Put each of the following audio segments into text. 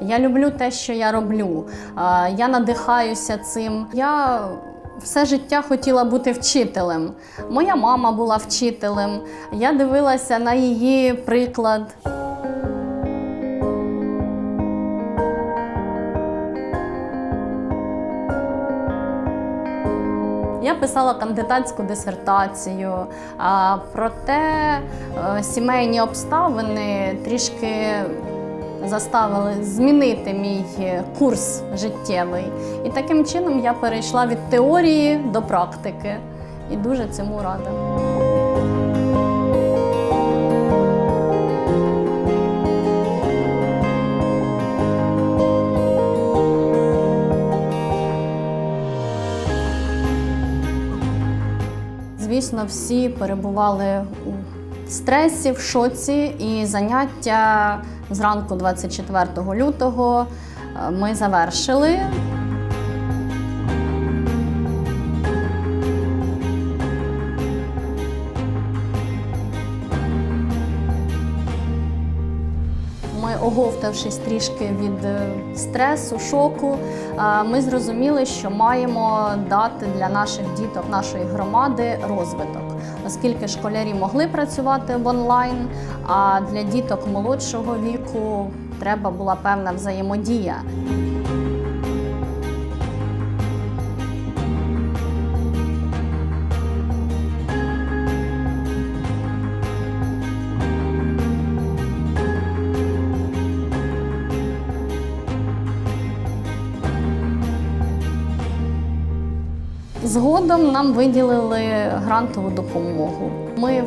Я люблю те, що я роблю. Я надихаюся цим. Я все життя хотіла бути вчителем. Моя мама була вчителем. Я дивилася на її приклад. Я писала кандидатську дисертацію, проте е, сімейні обставини трішки заставили змінити мій курс життєвий. І таким чином я перейшла від теорії до практики і дуже цьому рада. Звісно, всі перебували у стресі, в шоці, і заняття зранку 24 лютого е, ми завершили. Ми, оговтавшись трішки від е, стресу, шоку, е, ми зрозуміли, що маємо дати для наших діток, нашої громади розвиток, оскільки школярі могли працювати в онлайн, а для діток молодшого віку треба була певна взаємодія. Згодом нам виділили грантову допомогу. Ми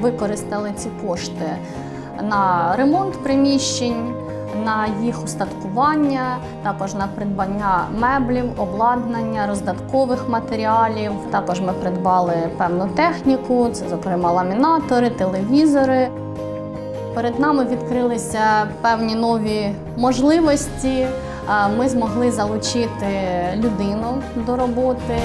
використали ці кошти на ремонт приміщень, на їх устаткування, також на придбання меблів, обладнання, роздаткових матеріалів. Також ми придбали певну техніку, це, зокрема, ламінатори, телевізори. Перед нами відкрилися певні нові можливості. Ми змогли залучити людину до роботи.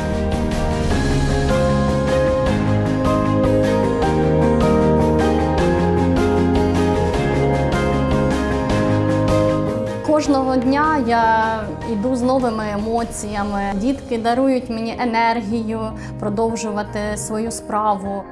Кожного дня я йду з новими емоціями. Дітки дарують мені енергію продовжувати свою справу.